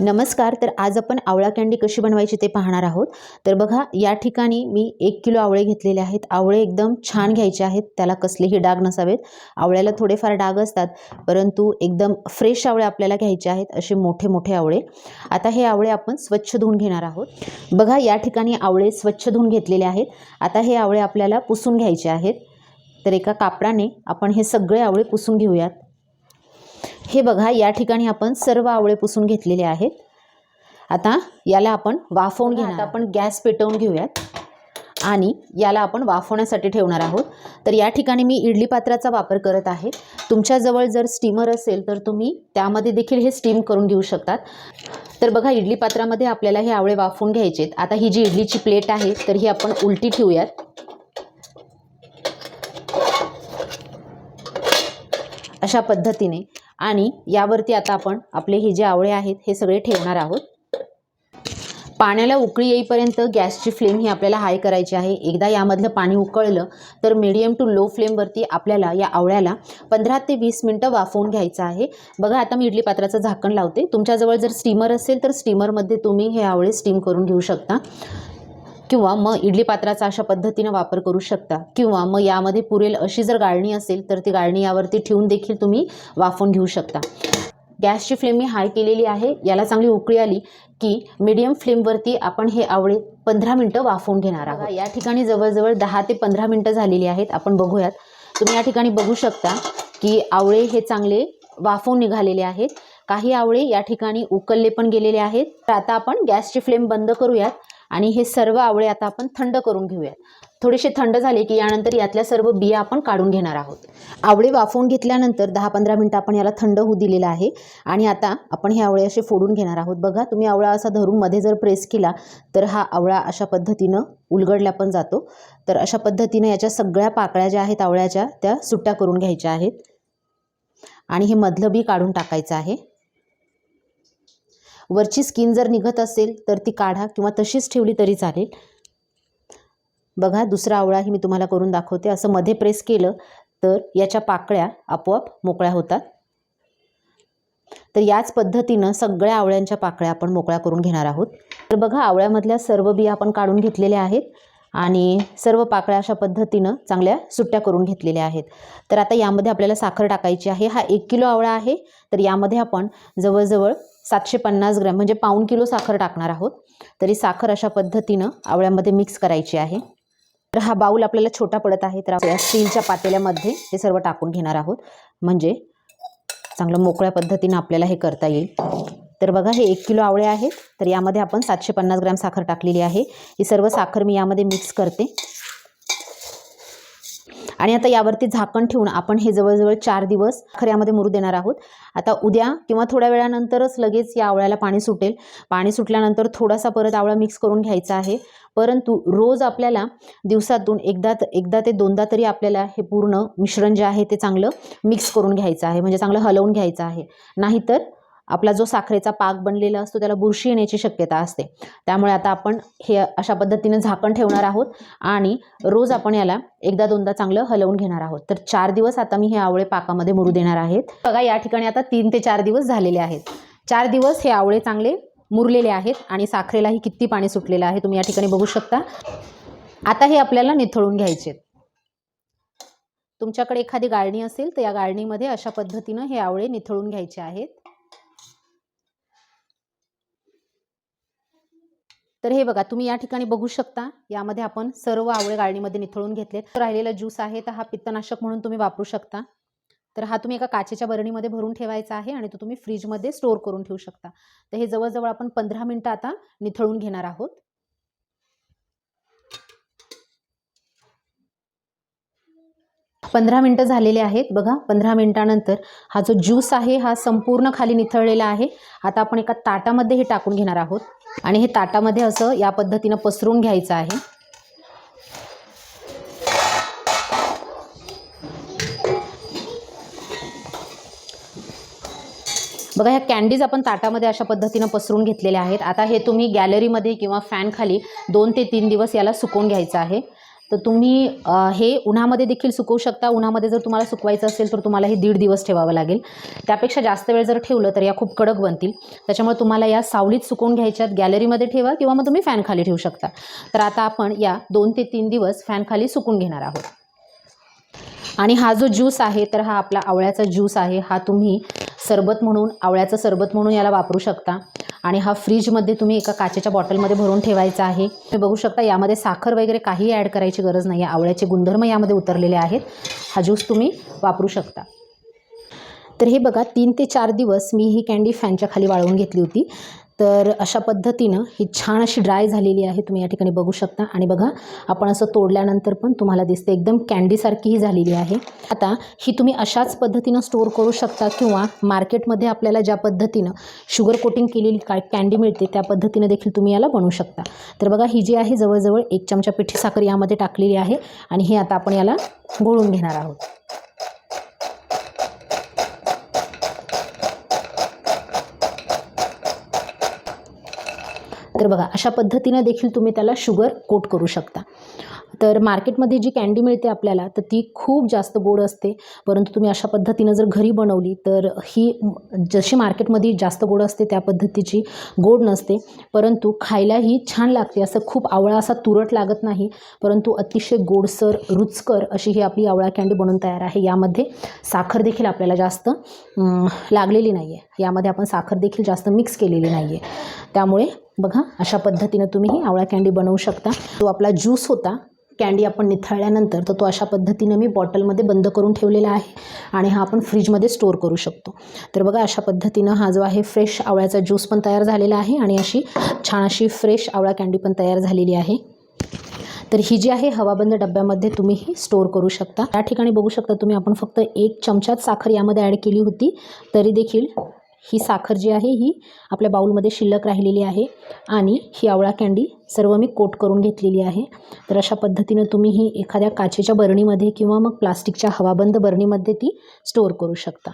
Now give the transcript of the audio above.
नमस्कार तर आज आपण आवळा कँडी कशी बनवायची ते पाहणार आहोत. तर बघा या ठिकाणी मी एक किलो आवळे घेतलेले आहेत. आवळे एकदम छान घ्यायचे आहेत. त्याला कसलेही डाग नसावेत. आवळ्याला थोडेफार डाग असतात परंतु एकदम फ्रेश आवळे आपल्याला घ्यायचे आहेत असे मोठे मोठे आवळे. आता हे आवळे आपण स्वच्छ धुवून घेणार आहोत. बघा या ठिकाणी आवळे स्वच्छ धुवून घेतलेले आहेत. आता हे आवळे आपल्याला पुसून घ्यायचे आहेत. तर एका कापडाने आपण हे सगळे आवळे पुसून घेऊयात. हे बघा या ठिकाणी आपण सर्व आवळे पुसून घेतलेले आहेत. आता याला आपण वाफवून घेणार आपण गॅस पेटवून घेऊयात. आणि याला आपण वाफवण्यासाठी ठेवणार आहोत. तर या ठिकाणी मी इडली पात्राचा वापर करत आहे. तुमच्याजवळ जर स्टीमर असेल तर तुम्ही त्यामध्ये देखील हे स्टीम करून घेऊ शकतात. तर बघा इडली पात्रामध्ये आपल्याला हे आवळे वाफवून घ्यायचे आहेत. आता ही जी इडलीची प्लेट आहे तर ही आपण उलटी ठेवूयात. अशा पद्धतीने. आणि यावरती आता आपण आपले हे जे आवळे आहेत हे सगळे ठेवणार आहोत. पाण्याला उकळी येईपर्यंत गॅसची फ्लेम ही आपल्याला हाय करायची आहे. एकदा यामधलं पाणी उकळलं तर मीडियम टू लो फ्लेमवरती आपल्याला या आवळ्याला पंधरा ते वीस मिनटं वाफवून घ्यायचं आहे. बघा आता मी इडली पात्राचं झाकण लावते. तुमच्याजवळ जर स्टीमर असेल तर स्टीमरमध्ये तुम्ही हे आवळे स्टीम करून घेऊ शकता. किंवा मग इडली पात्राचा अशा पद्धतीनं वापर करू शकता. किंवा मग यामध्ये पुरेल अशी जर गाळणी असेल तर ती गाळणी यावरती ठेवून देखील तुम्ही वाफवून घेऊ शकता. गॅसची फ्लेम मी हाय केलेली आहे. याला चांगली उकळी आली की मीडियम फ्लेमवरती आपण हे आवळे पंधरा मिनटं वाफवून घेणार आहोत. या ठिकाणी जवळजवळ दहा ते पंधरा मिनटं झालेली आहेत. आपण बघूयात. तुम्ही या ठिकाणी बघू शकता की आवळे हे चांगले वाफवून निघालेले आहेत. काही आवळे या ठिकाणी उकलले पण गेलेले आहेत. तर आता आपण गॅसची फ्लेम बंद करूयात. आणि हे सर्व आवळे आता आपण थंड करून घेऊयात. थोडेसे थंड झाले की यानंतर यातल्या सर्व बिया आपण काढून घेणार आहोत. आवळे वाफवून घेतल्यानंतर दहा पंधरा मिनटं आपण याला थंड होऊ दिलेलं आहे. आणि आता आपण हे आवळे असे फोडून घेणार आहोत. बघा तुम्ही आवळा असा धरून मध्ये जर प्रेस केला तर हा आवळा अशा पद्धतीनं उलगडला पण जातो. तर अशा पद्धतीनं याच्या सगळ्या पाकळ्या ज्या आहेत आवळ्याच्या त्या सुट्ट्या करून घ्यायच्या आहेत. आणि हे मधलं बी काढून टाकायचं आहे. वरची स्किन जर निघत असेल तर ती काढा किंवा तशीच ठेवली तरी चालेल. बघा दुसरा आवळाही मी तुम्हाला करून दाखवते. असं मध्ये प्रेस केलं तर याच्या पाकळ्या आपोआप मोकळ्या होतात. तर याच पद्धतीनं सगळ्या आवळ्यांच्या पाकळ्या आपण मोकळ्या करून घेणार आहोत. तर बघा आवळ्यामधल्या सर्व बिया आपण काढून घेतलेल्या आहेत आणि सर्व पाकळ्या अशा पद्धतीनं चांगल्या सुट्ट्या करून घेतलेल्या आहेत. तर आता यामध्ये आपल्याला साखर टाकायची आहे. हा एक किलो आवळा आहे. तर यामध्ये आपण जवळजवळ सातशे पन्नास ग्रॅम म्हणजे पाऊण किलो साखर टाकणार आहोत. तरी साखर अशा पद्धतीनं आवळ्यामध्ये मिक्स करायची आहे. तर हा बाऊल आपल्याला छोटा पडत आहे तर आपल्या स्टीलच्या पातेल्यामध्ये हे सर्व टाकून घेणार आहोत. म्हणजे चांगलं मोकळ्या पद्धतीनं आपल्याला हे करता येईल. तर बघा हे एक किलो आवळे आहेत. तर यामध्ये आपण सातशे पन्नास ग्रॅम साखर टाकलेली आहे. ही सर्व साखर मी यामध्ये मिक्स करते. आणि आता यावरती झाकण ठेवून आपण हे जवळजवळ चार दिवस खऱ्यामध्ये मुरू देणार आहोत. आता उद्या किंवा थोड्या वेळानंतरच लगेच या आवळ्याला पाणी सुटेल. पाणी सुटल्यानंतर थोडासा परत आवळा मिक्स करून घ्यायचा आहे. परंतु रोज आपल्याला दिवसातून एकदा एकदा ते दोनदा तरी आपल्याला हे पूर्ण मिश्रण जे आहे ते चांगलं मिक्स करून घ्यायचं आहे. म्हणजे चांगलं हलवून घ्यायचं आहे. नाहीतर आपला जो साखरेचा पाक बनलेला असतो त्याला बुरशी येण्याची शक्यता असते. त्यामुळे आता आपण हे अशा पद्धतीने झाकण ठेवणार आहोत आणि रोज आपण याला एकदा दोनदा चांगलं हलवून घेणार आहोत. तर चार दिवस आता मी हे आवळे पाकामध्ये मुरू देणार आहेत. बघा या ठिकाणी आता तीन ते चार दिवस झालेले आहेत. चार दिवस हे आवळे चांगले मुरलेले आहेत आणि साखरेलाही किती पाणी सुटलेलं आहे तुम्ही या ठिकाणी बघू शकता. आता हे आपल्याला निथळून घ्यायचे तुमच्याकडे एखादी गाळणी असेल तर या गाळणीमध्ये अशा पद्धतीनं हे आवळे निथळून घ्यायचे आहेत. तर हे बघा तुम्ही या ठिकाणी बघू शकता यामध्ये आपण सर्व आवळे गाळणीमध्ये निथळून घेतलेत. राहिलेला ज्यूस आहे तर हा पित्तनाशक म्हणून तुम्ही वापरू शकता. तर हा तुम्ही एका काचेच्या बरणीमध्ये भरून ठेवायचा आहे आणि तो तुम्ही फ्रीजमध्ये स्टोअर करून ठेवू शकता. तर हे जवळजवळ आपण पंधरा मिनटं आता निथळून घेणार आहोत. पंधरा मिनटं झालेले आहेत बघा पंधरा मिनटानंतर हा जो ज्यूस आहे हा संपूर्ण खाली निथळलेला आहे. आता आपण एका ताटामध्ये हे टाकून घेणार आहोत. आणि हे ताटामध्ये असं या पद्धतीनं पसरून घ्यायचं आहे. बघा ह्या कॅन्डीज आपण ताटामध्ये अशा पद्धतीनं पसरून घेतलेल्या आहेत. आता हे तुम्ही गॅलरीमध्ये किंवा फॅनखाली दोन ते तीन दिवस याला सुकवून घ्यायचं आहे. तर तुम्ही हे उन्हामध्ये देखील सुकवू शकता. उन्हामध्ये जर तुम्हाला सुकवायचं असेल तर तुम्हाला हे दीड दिवस ठेवावं लागेल. त्यापेक्षा जास्त वेळ जर ठेवलं तर या खूप कडक बनतील. त्याच्यामुळे तुम्हाला या सावलीत सुकवून घ्यायच्यात गॅलरीमध्ये ठेवा किंवा मग तुम्ही फॅन खाली ठेवू शकता. तर आता आपण या दोन ते तीन दिवस फॅनखाली सुकून घेणार आहोत. आणि हा जो ज्यूस आहे तर हा आपला आवळ्याचा ज्यूस आहे. हा तुम्ही सरबत म्हणून आवळ्याचं सरबत म्हणून याला वापरू शकता. आणि हा फ्रीजमध्ये तुम्ही एका काचेच्या बॉटलमध्ये भरून ठेवायचा आहे. तुम्ही बघू शकता यामध्ये साखर वगैरे काही ॲड करायची गरज नाही. आहे आवळ्याचे गुणधर्म यामध्ये उतरलेले आहेत. हा ज्यूस तुम्ही वापरू शकता. तर हे बघा तीन ते चार दिवस मी ही कँडी फॅनच्या खाली वाळवून घेतली होती. तर अशा पद्धतीनं ही छान अशी ड्राय झालेली आहे. तुम्ही या ठिकाणी बघू शकता. आणि बघा आपण असं तोडल्यानंतर पण तुम्हाला दिसते एकदम कॅन्डीसारखी ही झालेली आहे. आता ही तुम्ही अशाच पद्धतीनं स्टोअर करू शकता किंवा मार्केटमध्ये आपल्याला ज्या पद्धतीनं शुगर कोटिंग केलेली काय कॅन्डी मिळते त्या पद्धतीनं देखील तुम्ही याला बनवू शकता. तर बघा ही जी आहे जवळजवळ एक चमचा पिठी साखर यामध्ये टाकलेली आहे. आणि हे आता आपण याला घोळून घेणार आहोत. तर बघा अशा पद्धतीनं देखील तुम्ही त्याला शुगर कोट करू शकता. तर मार्केटमध्ये जी कॅन्डी मिळते आपल्याला तर ती खूप जास्त गोड असते. परंतु तुम्ही अशा पद्धतीनं जर घरी बनवली तर ही जशी मार्केटमध्ये जास्त गोड असते त्या पद्धतीची गोड नसते. परंतु खायलाही छान लागते. असं खूप आवळा असा तुरट लागत नाही. परंतु अतिशय गोडसर रुचकर अशी ही आपली आवळा कॅन्डी बनवून तयार आहे. यामध्ये साखर देखील आपल्याला जास्त लागलेली नाही आहे यामध्ये आपण साखर देखील जास्त मिक्स केलेली नाही आहे त्यामुळे बघा अशा पद्धतीनं तुम्ही ही आवळा कॅन्डी बनवू शकता. तो आपला ज्यूस होता कॅन्डी आपण निथळल्यानंतर तर तो अशा पद्धतीनं मी बॉटलमध्ये बंद करून ठेवलेला आहे आणि हा आपण फ्रीजमध्ये स्टोअर करू शकतो. तर बघा अशा पद्धतीनं हा जो आहे फ्रेश आवळ्याचा ज्यूस पण तयार झालेला आहे आणि अशी छान अशी फ्रेश आवळा कॅन्डी पण तयार झालेली आहे. तर ही जी आहे हवाबंद डब्यामध्ये तुम्ही ही स्टोअर करू शकता. त्या ठिकाणी बघू शकता तुम्ही आपण फक्त एक चमचाच साखर यामध्ये ॲड केली होती तरी देखील ही साखर जी आहे ही आपल्या बाऊलमध्ये शिल्लक राहिलेली आहे आणि ही आवळा कँडी सर्व मी कोट करून घेतलेली आहे. तर अशा पद्धतीनं तुम्ही ही एखाद्या काचेच्या बरणीमध्ये किंवा मग प्लास्टिकच्या हवाबंद बरणीमध्ये ती स्टोअर करू शकता.